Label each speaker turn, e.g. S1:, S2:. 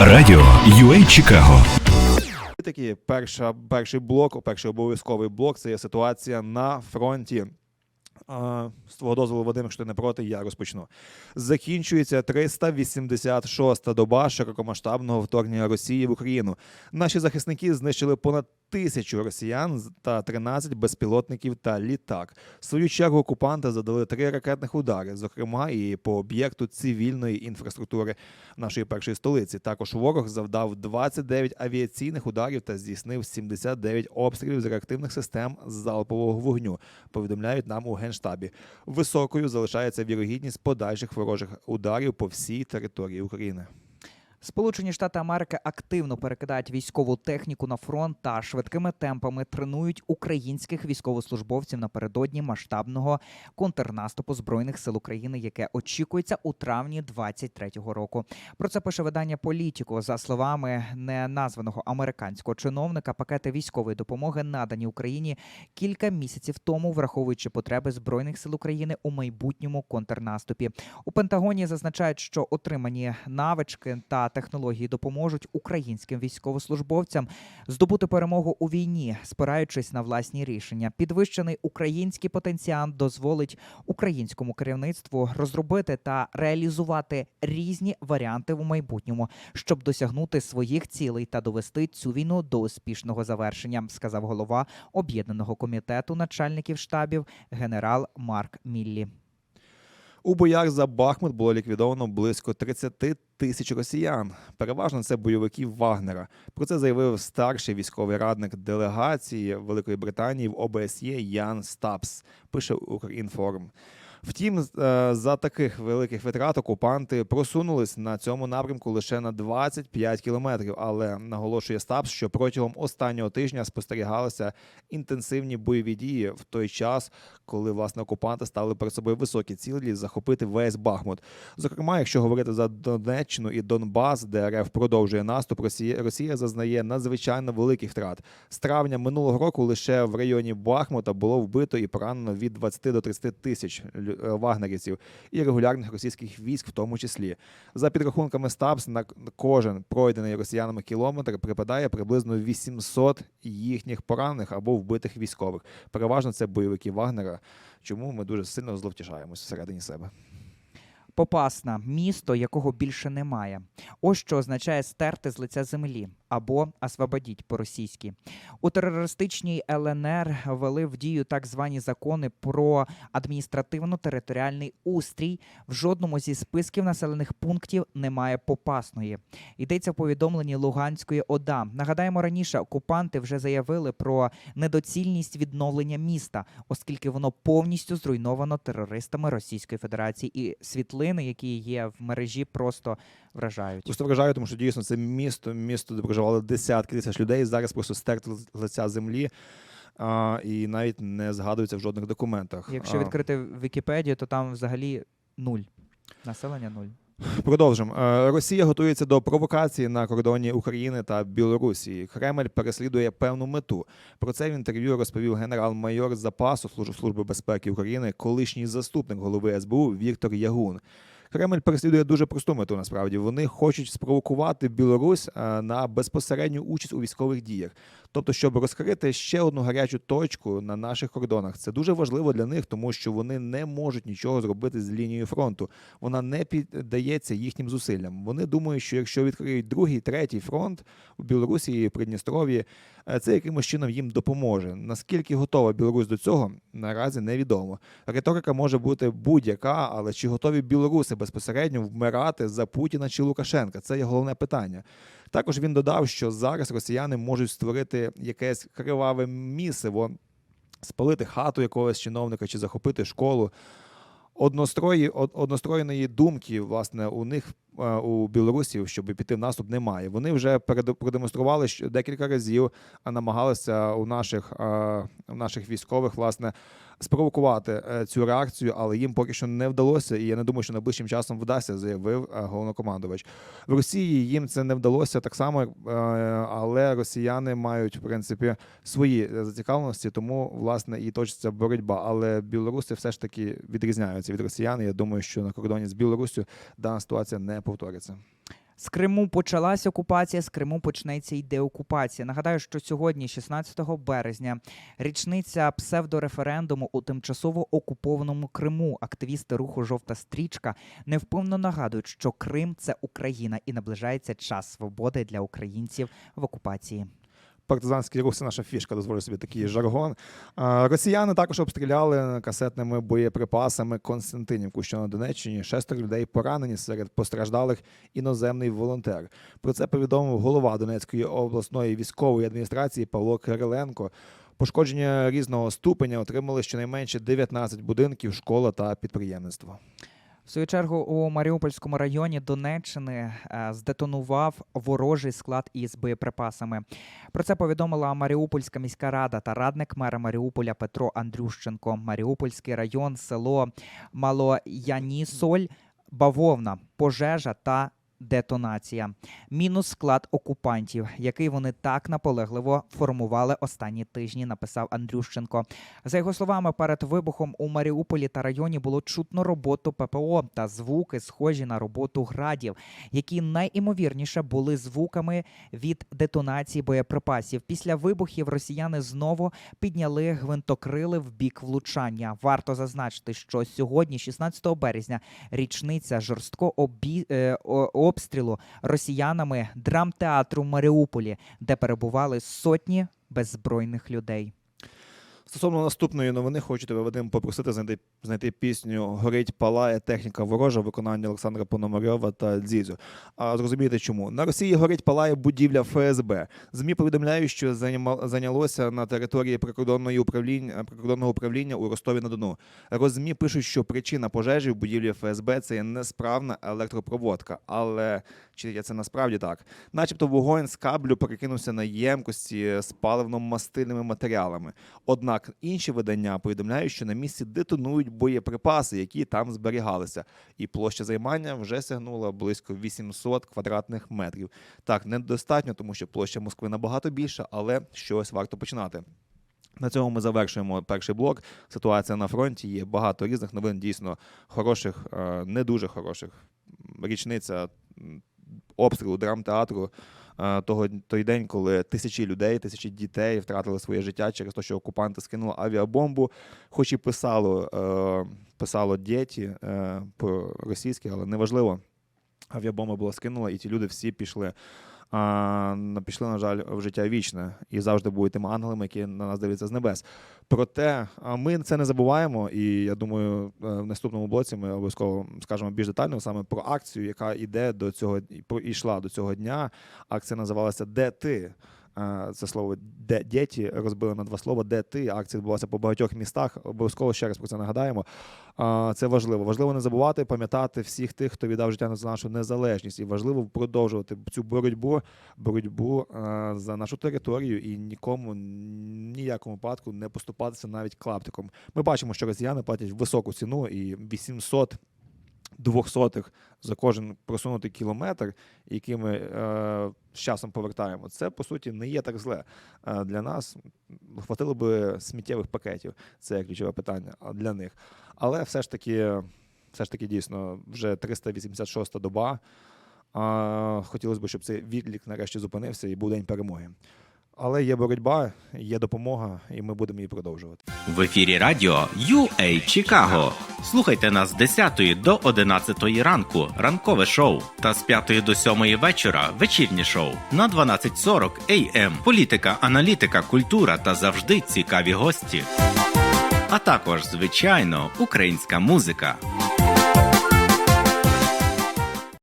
S1: Радіо UA Чикаго.
S2: такі перша, перший блок, перший обов'язковий блок це є ситуація на фронті. З твого дозволу, Вадим, якщо ти не проти, я розпочну. Закінчується 386-та доба широкомасштабного вторгнення Росії в Україну. Наші захисники знищили понад тисячу росіян та 13 безпілотників та літак. В свою чергу окупанти задали три ракетних удари, зокрема і по об'єкту цивільної інфраструктури нашої першої столиці. Також ворог завдав 29 авіаційних ударів та здійснив 79 обстрілів з реактивних систем залпового вогню. Повідомляють нам у генштабі. Високою залишається вірогідність подальших ворожих ударів по всій території України.
S3: Сполучені Штати Америки активно перекидають військову техніку на фронт та швидкими темпами тренують українських військовослужбовців напередодні масштабного контрнаступу збройних сил України, яке очікується у травні 23-го року. Про це пише видання Політіко. За словами неназваного американського чиновника, пакети військової допомоги надані Україні кілька місяців тому, враховуючи потреби збройних сил України у майбутньому контрнаступі. У Пентагоні зазначають, що отримані навички та технології допоможуть українським військовослужбовцям здобути перемогу у війні, спираючись на власні рішення. Підвищений український потенціал дозволить українському керівництву розробити та реалізувати різні варіанти в майбутньому, щоб досягнути своїх цілей та довести цю війну до успішного завершення, сказав голова об'єднаного комітету начальників штабів генерал Марк Міллі.
S2: У боях за Бахмут було ліквідовано близько 30 тисяч росіян. Переважно це бойовики Вагнера. Про це заявив старший військовий радник делегації Великої Британії в ОБСЄ Ян Стапс. Пише Укрінформ. Втім, е, за таких великих витрат окупанти просунулись на цьому напрямку лише на 25 кілометрів. Але наголошує Стапс, що протягом останнього тижня спостерігалися інтенсивні бойові дії в той час, коли власне окупанти ставили перед собою високі цілі захопити весь Бахмут. Зокрема, якщо говорити за Донеччину і Донбас, де РФ продовжує наступ, Росія, Росія зазнає надзвичайно великих втрат. З травня минулого року лише в районі Бахмута було вбито і поранено від 20 до 30 тисяч вагнерівців і регулярних російських військ, в тому числі. За підрахунками Стабс, на кожен пройдений росіянами кілометр припадає приблизно 800 їхніх поранених або вбитих військових. Переважно це бойовики Вагнера, чому ми дуже сильно зловтішаємось всередині себе.
S3: Попасна місто, якого більше немає. Ось що означає стерти з лиця землі або освободіть по-російськи. У терористичній ЛНР ввели в дію так звані закони про адміністративно-територіальний устрій. В жодному зі списків населених пунктів немає попасної. Йдеться в повідомленні Луганської ОДА. Нагадаємо, раніше окупанти вже заявили про недоцільність відновлення міста, оскільки воно повністю зруйновано терористами Російської Федерації. І світлини, які є в мережі, просто вражають.
S2: Просто вражаю, тому що дійсно це місто, місто, де проживали десятки тисяч людей. Зараз просто стерти з лиця землі. А, і навіть не згадується в жодних документах.
S3: Якщо відкрити Вікіпедію, то там взагалі нуль. Населення нуль.
S2: Продовжимо. Е, Росія готується до провокації на кордоні України та Білорусі. Кремль переслідує певну мету. Про це в інтерв'ю розповів генерал-майор запасу Служб- Служби безпеки України, колишній заступник голови СБУ Віктор Ягун. Кремль переслідує дуже просту мету. Насправді вони хочуть спровокувати Білорусь е, на безпосередню участь у військових діях, тобто, щоб розкрити ще одну гарячу точку на наших кордонах. Це дуже важливо для них, тому що вони не можуть нічого зробити з лінією фронту. Вона не піддається їхнім зусиллям. Вони думають, що якщо відкриють другий, третій фронт у Білорусі і Придністров'ї, е, це якимось чином їм допоможе. Наскільки готова Білорусь до цього, наразі невідомо. Риторика може бути будь-яка, але чи готові білоруси безпосередньо вмирати за Путіна чи Лукашенка? Це є головне питання. Також він додав, що зараз росіяни можуть створити якесь криваве місиво, спалити хату якогось чиновника чи захопити школу. Однострої, од- одностроєної думки, власне, у них у білорусів, щоб піти в наступ, немає. Вони вже продемонстрували що декілька разів, намагалися у наших, е, у наших військових, власне, спровокувати е, цю реакцію, але їм поки що не вдалося, і я не думаю, що найближчим часом вдасться, заявив е, головнокомандувач. В Росії їм це не вдалося так само, е, але росіяни мають в принципі свої е, зацікавленості, тому власне і точиться боротьба. Але білоруси все ж таки відрізняються від росіян. Я думаю, що на кордоні з Білоруссю дана ситуація не повториться.
S3: З Криму почалась окупація, з Криму почнеться й деокупація. Нагадаю, що сьогодні, 16 березня, річниця псевдореферендуму у тимчасово окупованому Криму. Активісти руху Жовта стрічка невпевно нагадують, що Крим це Україна і наближається час свободи для українців в окупації.
S2: Партизанський рух це наша фішка, дозволю собі такий жаргон. Росіяни також обстріляли касетними боєприпасами Константинівку, що на Донеччині. Шестеро людей поранені серед постраждалих іноземний волонтер. Про це повідомив голова Донецької обласної військової адміністрації Павло Кириленко. Пошкодження різного ступеня отримали щонайменше 19 будинків, школа та підприємництво.
S3: В свою чергу у Маріупольському районі Донеччини е, здетонував ворожий склад із боєприпасами. Про це повідомила Маріупольська міська рада та радник мера Маріуполя Петро Андрющенко. Маріупольський район, село Малоянісоль, бавовна, пожежа та. Детонація, мінус склад окупантів, який вони так наполегливо формували останні тижні, написав Андрющенко. За його словами, перед вибухом у Маріуполі та районі було чутно роботу ППО та звуки, схожі на роботу градів, які найімовірніше були звуками від детонації боєприпасів. Після вибухів росіяни знову підняли гвинтокрили в бік влучання. Варто зазначити, що сьогодні, 16 березня, річниця жорстко обі... е, о- обстрілу росіянами драмтеатру в Маріуполі, де перебували сотні беззбройних людей.
S2: Стосовно наступної новини, хочу тебе Вадим попросити знайти, знайти пісню Горить палає техніка ворожа виконання Олександра Пономарьова та Дзізю. А зрозумієте чому? На Росії горить палає будівля ФСБ. ЗМІ повідомляють, що зайнялося на території прикордонної управління прикордонного управління у Ростові на Дону. Розмі пишуть, що причина пожежі в будівлі ФСБ це є несправна електропроводка. Але чи є це насправді так? Начебто вогонь з каблю перекинувся на ємкості з паливно-мастильними матеріалами. Однак інші видання повідомляють, що на місці детонують боєприпаси, які там зберігалися, і площа займання вже сягнула близько 800 квадратних метрів. Так, недостатньо, тому що площа Москви набагато більша, але щось варто починати. На цьому ми завершуємо перший блок. Ситуація на фронті є багато різних новин, дійсно хороших, е, не дуже хороших. Річниця обстрілу драмтеатру того той день, коли тисячі людей, тисячі дітей втратили своє життя через те, що окупанти скинули авіабомбу. Хоч і писало, е, писало діти е, по-російськи, але неважливо. Авіабомба була скинула, і ті люди всі пішли. Пішли, на жаль, в життя вічне і завжди будуть тими ангелами, які на нас дивляться з небес. Проте ми це не забуваємо, і я думаю, е, в наступному блоці ми обов'язково скажемо більш детально саме про акцію, яка йде до цього і йшла до цього дня. Акція називалася Де ти? Е, Це слово де діти розбили на два слова, де ти. Акція відбулася по багатьох містах. Обов'язково ще раз про це нагадаємо. Це важливо. Важливо не забувати, пам'ятати всіх тих, хто віддав життя за нашу незалежність, і важливо продовжувати цю боротьбу, боротьбу е, за нашу територію і нікому ніякому випадку не поступатися навіть клаптиком. Ми бачимо, що росіяни платять високу ціну і 800 двохсотих за кожен просунутий кілометр, який ми е, з часом повертаємо. Це по суті не є так зле. Е, для нас хватило би сміттєвих пакетів. Це ключове питання для них. Але все ж таки, все ж таки дійсно, вже 386 доба. А, хотілося б, щоб цей відлік нарешті зупинився і був день перемоги. Але є боротьба, є допомога, і ми будемо її продовжувати.
S4: В ефірі радіо UA Чикаго. Слухайте нас з 10 до 11 ранку, ранкове шоу, та з 5 до 7 вечора вечірнє шоу на 12.40 AM. Політика, аналітика, культура та завжди цікаві гості. А також, звичайно, українська музика.